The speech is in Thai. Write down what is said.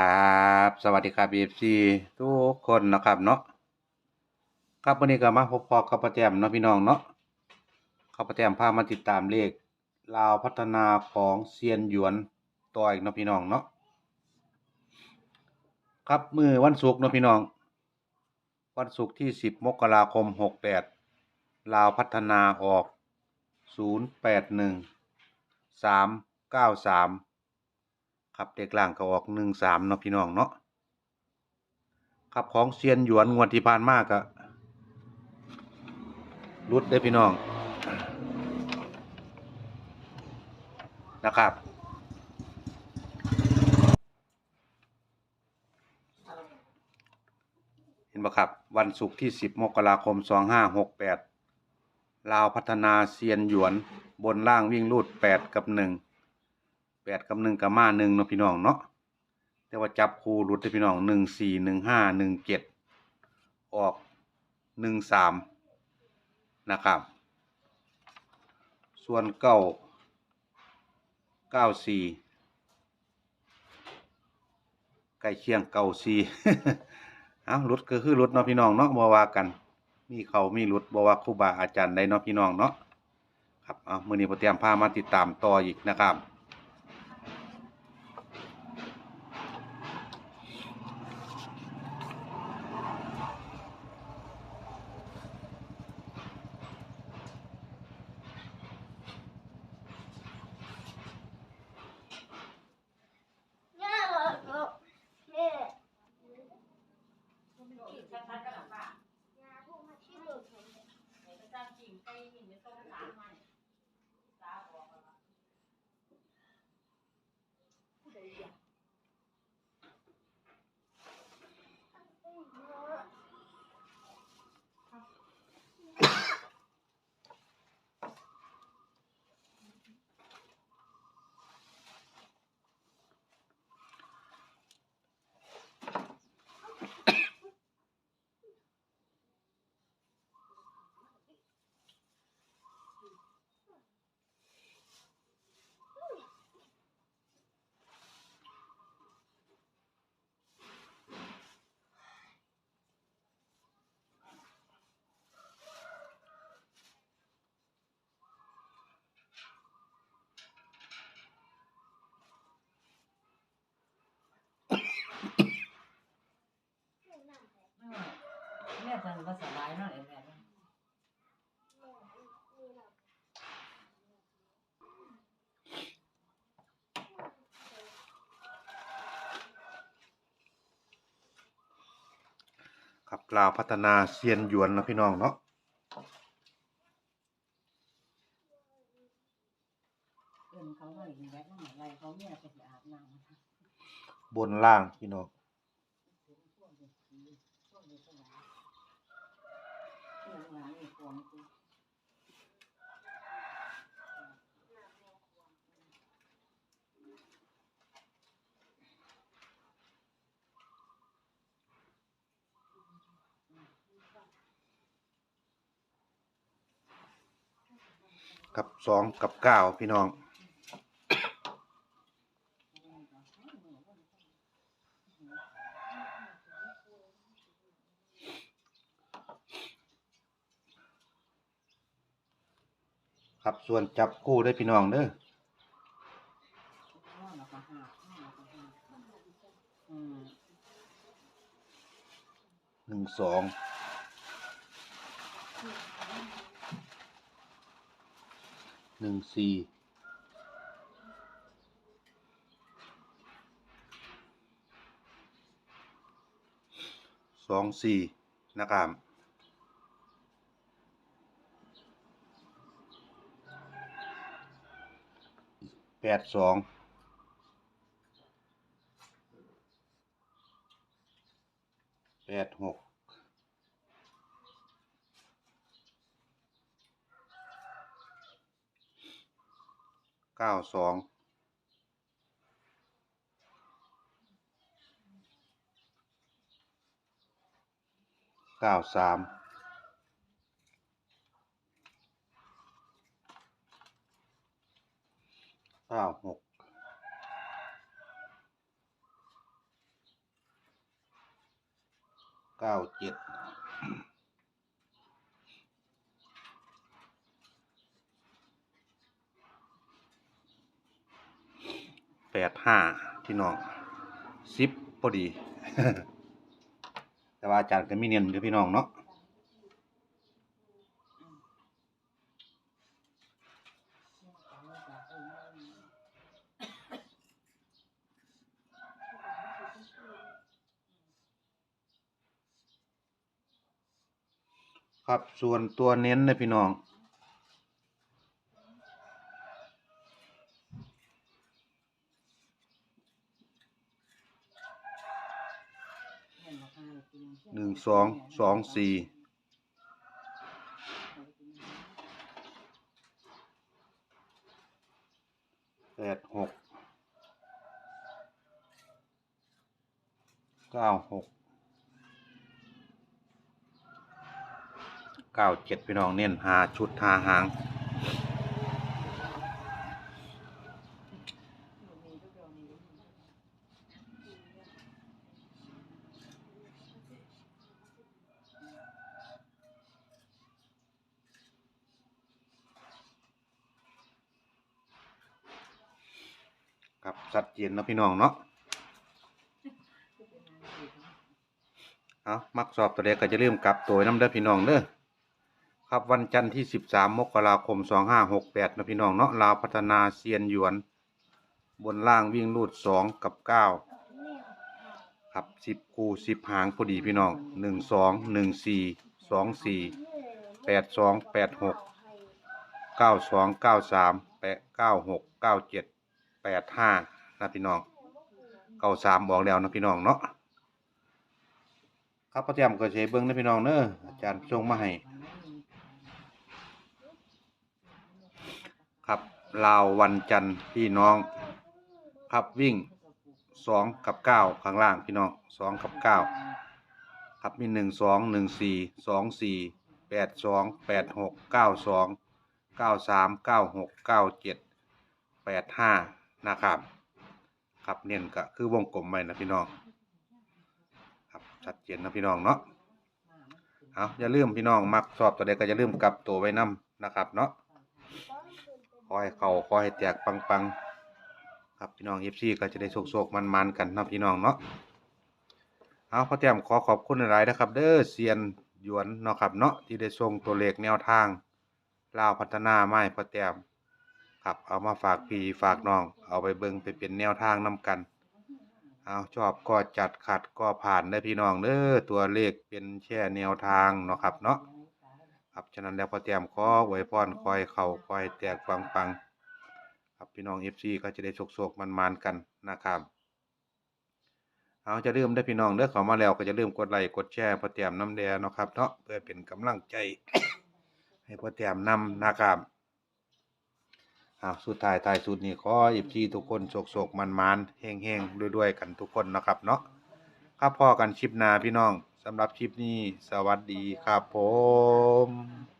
ครับสวัสดีครับ BFC ทุกคนนะครับเนาะครับวันนี้ก็มาพบพอกับป้าแตมเนาะพี่น้องเนาะข้าป้าแตมพามาติดตามเลขลาวพัฒนาของเซียนหยวนต่ออีกเนาะพี่น้องเนาะครับมือวันศุกร์เนาะพี่น้อง วันศุกร์ที่ 10 มกราคม 68 ลาวพัฒนาออก 081 393 ครับเด็กล่างก็ออกหนึ่งสามเนาะพี่น้องเนาะครับของเซียนหยวนงวดที่ผ่านมากอะรุดได้พี่น้องนะครับเห็นบ่ครับ วันศุกร์ที่ 10 มกราคม 2568 ลาวพัฒนาเซียนหยวนบนล่างวิ่งรูด 8 กับ 1 แปดกับหนึ่งกับมาหนึ่งเนาะพี่น้องเนาะแต่ว่าจับคู่รุดได้อพี่น้องหนึ่งสี่หนึ่งห้าหนึ่งเจ็ดออกหนึ่งสามนะครับ ส่วนเก้าเก้าสี่ใกล้เคียงเก้าสี่เอารุดก็คือรุดเนาะพี่น้องเนาะบ่ว่ากัน มีเขามีรุดบ่ว่าครูบาอาจารย์ใดเนาะพี่น้องเนาะครับเอามือนี้พอเตรียมพามาติดตามต่ออีกนะครับ แม่เพิ่น บ่สบายเนาะไอ้แม่เนาะครับลาวพัฒนาเซียนหยวนเนาะพี่น้องเนาะเอิ้นเขาว่าอย่างนี้แหละนั่นอะไรเขาเมียไปสิอาบน้ำนะคะบนล่างพี่น้อง ช่วงเด็กผีช่วงเด็กสลายช่วงหลังนี่ควงกู กับสองกับเก้าพี่น้อง ครับส่วนจับคู่ได้พี่น้องเด้อหนึ่งสอง หนึ่งสี่สองสี่นะครับแปดสองแปดหก เก้าสองเก้าสามเก้าหกเก้าเจ็ด แปดห้าพี่น้องสิบพอดี แต่ว่าอาจารย์ก็มีเนียนอยู่พี่น้องเนาะครับส่วนตัวเน้นนะพี่น้อง หนึ่งสองสองสี่แปดหกเก้าหกเก้าเจ็ดพี่น้องเน้นหาชุดหาหาง ชัดเจนนะพี่น้องเนาะเอามักสอบตัวเลขก็จะลืมกลับตัวน้ำเด้อพี่น้องเด้อครับวันจันทร์ที่ 13 มกราคม 2568 นะพี่น้องเนาะลาวพัฒนาเซียนหยวน บนล่างวิ่งรูด 2 กับ 9 ครับ 10 คู 10 หางพอดีพี่น้อง 1 2 1 4 2 4 8 2 8 6 9 2 9 3 8 9 6 9 7 8 5 นะพี่น้อง93บอกแล้วนะพี่น้องเนาะครับพ่อแจมก็ใช้เบิ้งนะพี่น้องเนอะอาจารย์ส่งมาให้ครับลาววันจันทร์พี่น้อง ครับวิ่งสองกับเก้าข้างล่างพี่น้องสองกับเก้าครับมีหนึ่งสองหนึ่งสี่สองสี่แปดสองแปดหกเก้าสองเก้าสามเก้าหกเก้าเจ็ดแปดห้านะครับ ครับเน้นก็คือวงกลมไว้นะพี่น้อง ครับชัดเจนนะพี่น้องเนาะเอาอย่าลืมพี่น้องมักสอบตัวใดก็อย่าลืมกลับตัวไว้นํนะครับเนาะขอให้เขาขอให้แตกปังๆ ครับพี่น้องเอฟซีก็จะได้โศกๆมันๆกันนะพี่น้องเนาะเอาพ่อแต้มขอขอบคุณหลายๆนะครับ เด้อเซียนหยวนเนาะครับเนาะที่ได้ส่งตัวเลขแนวทางลาวพัฒนาไม้พ่อแต้ม ครับ เอามาฝากพี่ฝากน้อง เอาไปเบิ่งไปเป็นแนวทางนํกัน เอาชอบก็จัดขัดก็ผ่านได้พี่น้องเด้อตัวเลขเป็นแค่แนวทางเนาะครับเนาะครับฉะนั้นแล้วพอเตรียมขอไว้พรคอยเข่าคอยแตกฟังฟังๆครับพี่น้องเอฟซีก็จะได้โศกๆมันๆกันนะครับเอาจะเริ่มได้พี่น้องเด้อเข้ามาแล้วก็จะเริ่มกดไลค์กดแชร์พอเตรียมน้ำแดงเนาะครับเนาะเพื่อเป็นกำลังใจ ให้พอเตรียมนำนะครับ อ่าสุดท้ายท้ายสุดนี่ขออีพีทุกคนโศกๆมันๆแห้งๆด้วยๆกันทุกคนนะครับเนาะครับพอกันคลิปหน้าพี่น้องสำหรับคลิปนี้สวัสดีครับผม